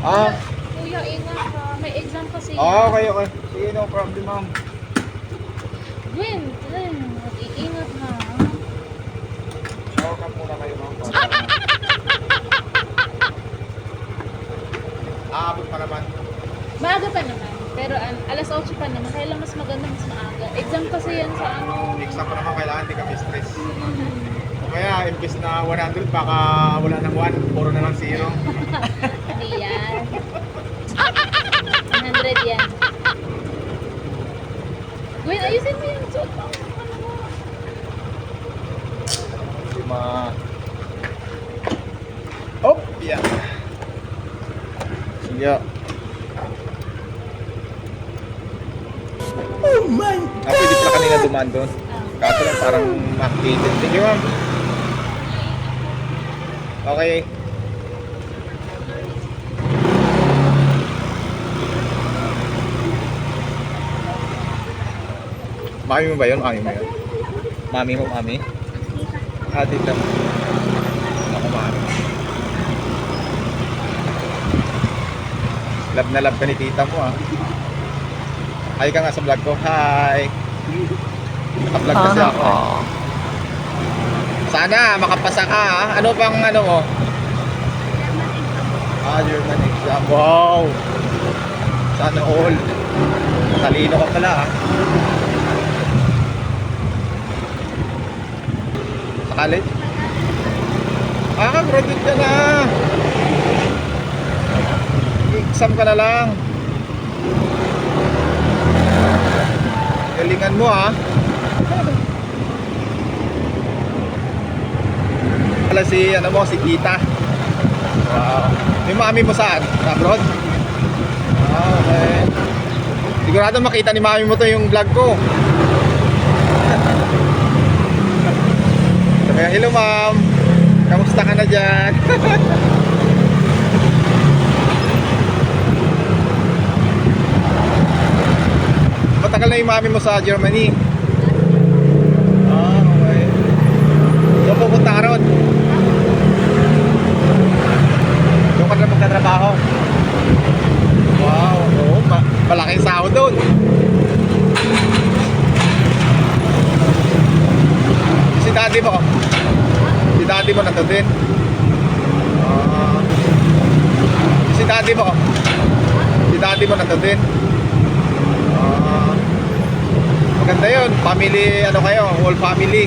Ah, Kuya, ingat ka. May exam kasi. ah, okay, okay. Sige, no problem, ma'am. Gwen, Gwen, mag-iingat ha. Shower cap muna kayo, ma'am. Aabot pa naman. Maaga pa naman. Pero an, alas 8 pa naman. Kaya lang mas maganda mas maaga. Exam kasi yan sa ano. Exam pa naman, kailangan di kami stress. O kaya, imbes na 100, baka wala ng 1, puro na lang 0. Hindi yan. 100 yan. Gwen, ayusin mo yung suot mo. Ano mo? Lima. Oh, yeah. Sige. Oh my God! Ah, pwede pala kanina dumaan doon. Kaso lang parang makitated. Thank you, ma'am. Okay. Mami mo ba yun? Mami mo yun? Mami mo, mami? Ah, tita mo. Ako, mami. Love na love ka ni tita mo, ah. Hi ka nga sa vlog ko. Hi! Naka-vlog kasi ako. eh. Sana makapasa ka, ah. Ano bang ano mo? Ah, German exam. Wow! Sana all. Talino ka pala, ah. College? Ah, graduate ka na. Exam ka na lang. Galingan mo ah. Wala si ano mo, si Kita. Wow. Yung mami mo saan? Sa abroad? Ah, okay. Sigurado makita ni mami mo to yung vlog ko. Sabi, hello ma'am. Kamusta ka na dyan? Matagal na yung mami mo sa Germany. Ah, okay. So pupunta ka ron? Doon ka na magtatrabaho? Wow, oo, ma malaking sahod doon. Si daddy mo? Si daddy mo nandun din? Ah. si daddy mo? Si daddy mo nandun din? Ah. maganda yun. Family, ano kayo? Whole family.